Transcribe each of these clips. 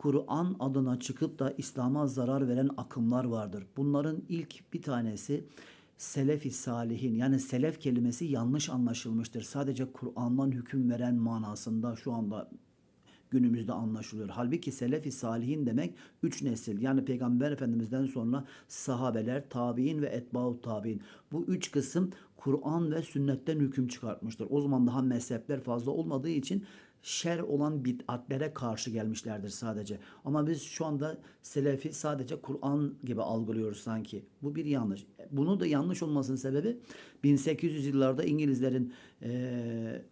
Kur'an adına çıkıp da İslam'a zarar veren akımlar vardır. Bunların ilk bir tanesi Selefi Salihin yani selef kelimesi yanlış anlaşılmıştır. Sadece Kur'an'dan hüküm veren manasında şu anda günümüzde anlaşılıyor. Halbuki Selefi Salihin demek üç nesil yani Peygamber Efendimiz'den sonra sahabeler, tabi'in ve etba'u tabi'in. Bu üç kısım Kur'an ve sünnetten hüküm çıkartmıştır. O zaman daha mezhepler fazla olmadığı için şer olan bid'atlere karşı gelmişlerdir sadece. Ama biz şu anda Selefi sadece Kur'an gibi algılıyoruz sanki. Bu bir yanlış. Bunu da yanlış olmasının sebebi 1800 yıllarda İngilizlerin eee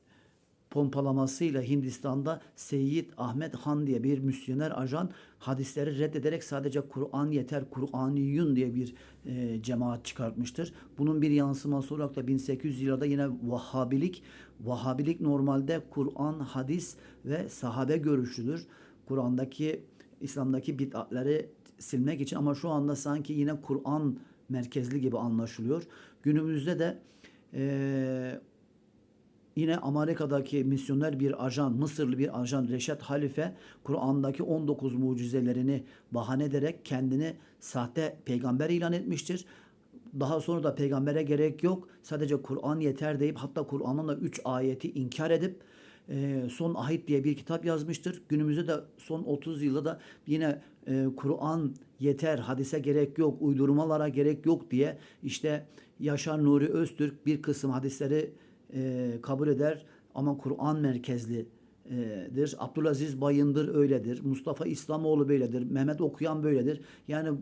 pompalamasıyla Hindistan'da Seyyid Ahmet Han diye bir misyoner ajan hadisleri reddederek sadece Kur'an yeter, Kur'aniyun diye bir e, cemaat çıkartmıştır. Bunun bir yansıması olarak da 1800 yıllarda yine Vahhabilik, Vahhabilik normalde Kur'an, hadis ve sahabe görüşüdür. Kur'an'daki İslam'daki bid'atleri silmek için ama şu anda sanki yine Kur'an merkezli gibi anlaşılıyor. Günümüzde de eee Yine Amerika'daki misyoner bir ajan, Mısırlı bir ajan Reşat Halife Kur'an'daki 19 mucizelerini bahane ederek kendini sahte peygamber ilan etmiştir. Daha sonra da peygambere gerek yok. Sadece Kur'an yeter deyip hatta Kur'an'ın da 3 ayeti inkar edip e, Son Ahit diye bir kitap yazmıştır. Günümüzde de son 30 yılda da yine e, Kur'an yeter, hadise gerek yok, uydurmalara gerek yok diye işte Yaşar Nuri Öztürk bir kısım hadisleri e, kabul eder ama Kur'an merkezlidir. Abdülaziz Bayındır öyledir. Mustafa İslamoğlu böyledir. Mehmet Okuyan böyledir. Yani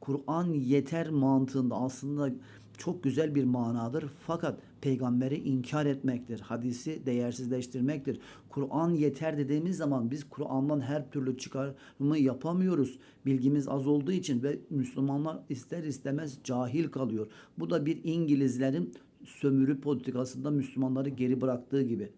Kur'an yeter mantığında aslında çok güzel bir manadır. Fakat peygamberi inkar etmektir. Hadisi değersizleştirmektir. Kur'an yeter dediğimiz zaman biz Kur'an'dan her türlü çıkarımı yapamıyoruz. Bilgimiz az olduğu için ve Müslümanlar ister istemez cahil kalıyor. Bu da bir İngilizlerin sömürü politikasında Müslümanları geri bıraktığı gibi.